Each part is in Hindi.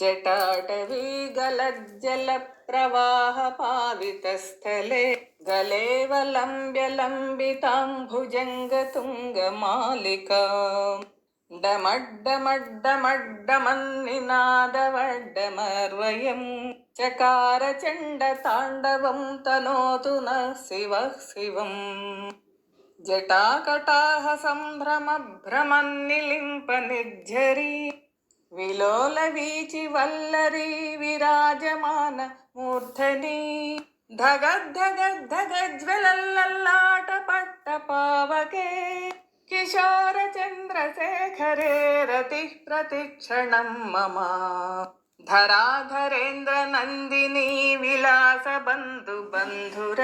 जटाटवीगलज्जलप्रवाहपावितस्थले गलेवलम्ब्य लम्बिताम्भुजङ्गतुङ्गमालिका डमड्डमड्डमड्डमन्निनादवड्डमर्वयं चकार चण्डताण्डवं तनोतु नः शिवः शिवम् जटाकटाः విలోల వీచి వల్లరి విరాజమాన మూర్ధని ధగద్ధగద్ధగజ్వలల్లాట పట్ట పావకే. కిశోర చంద్రశేఖరే రతి ప్రతిక్షణం మమ. ధరాధరేంద్ర నందిని విలాస బంధు బంధుర.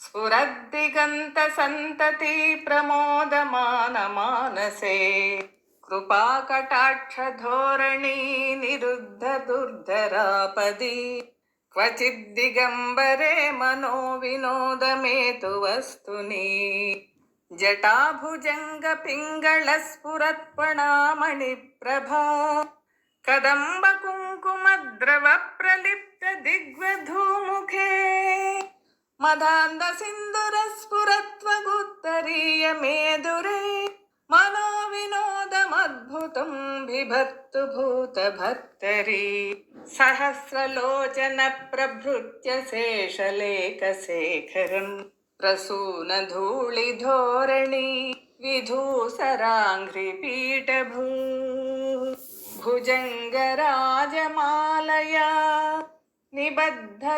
స్ఫురద్దిగంత సంతతి ప్రమోదమాన మానసే. कृपाकटाक्षधोरणी निरुद्धदुर्धरापदी क्वचिद्दिगम्बरे मनो विनोदमेतु वस्तुनि जटाभुजङ्गपिङ्गळस्फुरत्पणामणिप्रभा कदम्बकुङ्कुमद्रवप्रलिप्तदिग्वधूमुखे मदान्दसिन्दुरस्फुरत्वगुत्तरीयमेदुरे मनो विनोदमद्भुतं बिभर्तु भूतभर्तरी सहस्रलोचनप्रभृत्य शेषलेखशेखरम् प्रसूनधूलिधोरणी विधूसराङ्घ्रिपीठभू। भुजङ्गराजमालया निबद्धजाटजूटक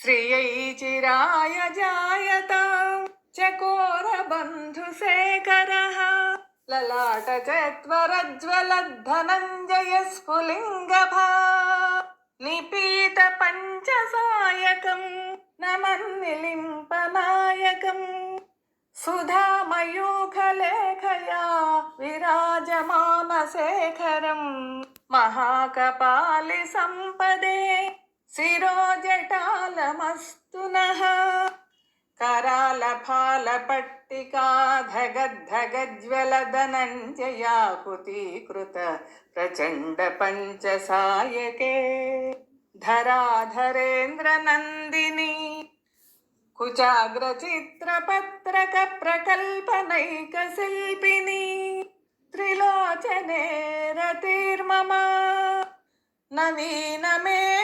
श्रियै चिराय जायता चकोरबन्धुशेखरः ललाटचत्वरज्वलद्धनञ्जय स्फुलिङ्गभा निपीतपञ्चसायकं नमन्निलिम्पनायकम् सुधामयूखलेखया विराजमानशेखरं महाकपालिसम्पदे शिरोजटालमस्तु नः करालफालपट्टिका धगद्धगज्वलदनञ्जयाहुतीकृत प्रचण्डपञ्चसायके। धराधरेन्द्रनन्दिनी कुचाग्रचित्रपत्रकप्रकल्पनैकशिल्पिनी त्रिलोचने रतिर्मम नवीनमेघमण्डली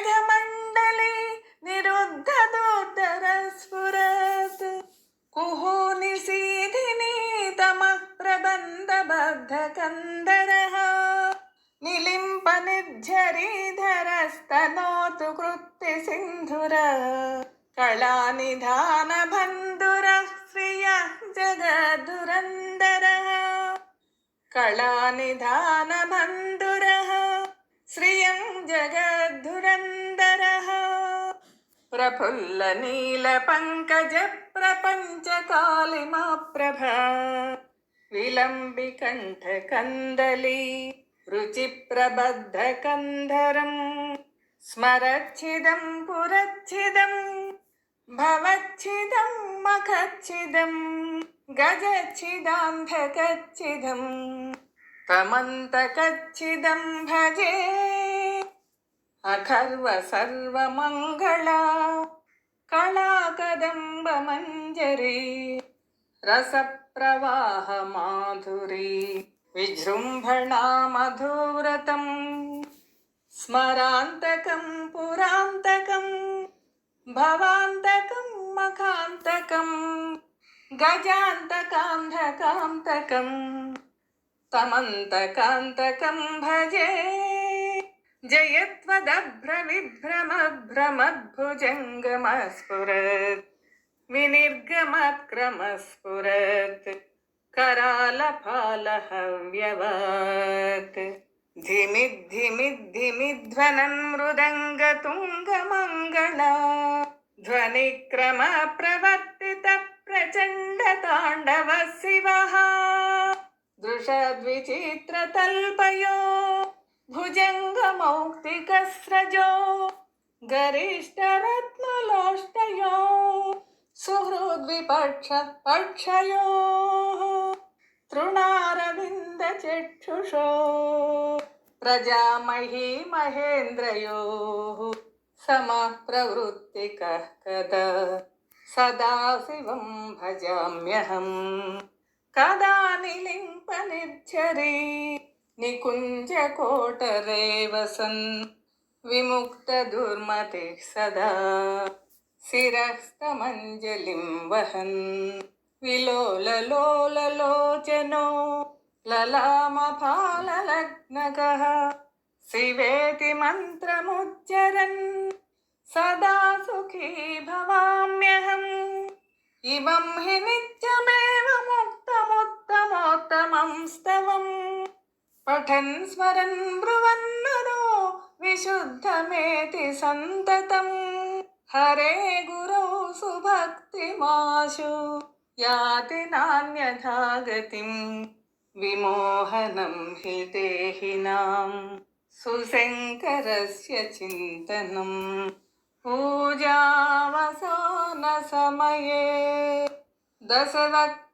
प्रबन्धबद्धकन्दरः निलिम्प निर्झरीधरस्तनोतु कृत्तिसिन्धुर कलानिधानबन्धुरः श्रियः जगधुरन्दरः कलानिधानबन्धुरः श्रियं जगद्धुरन्दरः प्रफुल्लनीलपङ्कजप्रपञ्चकालिमाप्रभा विलम्बिकण्ठकन्दली रुचिप्रबद्धकन्धरम् स्मरच्छिदं पुरच्छिदं भवच्छिदं मखच्छिदं गजच्छिदान्धकच्छिदं तमन्तकच्छिदं भजे अखर्व सर्वमङ्गला कलाकदम्बमञ्जरी रसप्रवाहमाधुरी विजृम्भणा मधुरतम् स्मरान्तकं पुरान्तकं भवान्तकं मखान्तकं गजान्तकान्धकान्तकं तमन्तकान्तकं भजे। जयत्वदभ्रविभ्रमभ्रमद्भुजङ्गमस्फुरत्। विनिर्गमत्क्रमस्फुरत् करालफालहव्यवत् धिमिद्धिमिद्धिमिध्वनन् मृदङ्गतुङ्गमङ्गला। ध्वनिक्रमप्रवर्तित प्रचण्डताण्डव शिवः दृशद्विचित्रतल्पयो भुजङ्गमौक्तिकस्रजो गरिष्ठरत्नलोष्टयो सुहृद्विपक्ष पक्षयोः तृणारविन्दचक्षुषो प्रजामही महेन्द्रयोः समः प्रवृत्तिकः कदा सदाशिवं भजाम्यहम् कदा निलिम्पनिर्झरी निकुञ्जकोटरे वसन् विमुक्तदुर्मतिः सदा శిరస్తమంజలిం వహన్ విలోలలోలలోచనో లలామపాలలగ్నక. శివేతి మంత్రముచ్చరన్. సదా సుఖీ భవామ్యహం. ఇమం హి నిత్యమేవ ముక్తముత్తమోత్తమం స్తవం. పఠన్ స్మరన్ బ్రువన్నరో విశుద్ధమేతి సంతతం. हरे गुरौ सुभक्तिमाशु याति नान्यथा गतिम् विमोहनं हि देहिनां सुशङ्करस्य चिन्तनम् पूजावसानसमये दशवक्त्रगीतम्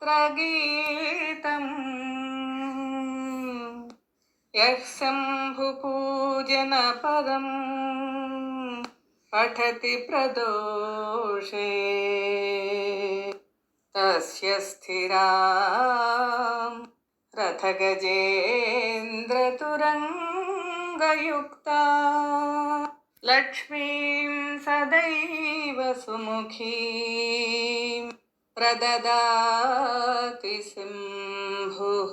यः शम्भुपूजनपदम् पठति प्रदोषे तस्य स्थिराम् रथगजेन्द्रतुरङ्गयुक्ता लक्ष्मीं सदैव सुमुखीं प्रददाति सिंहुः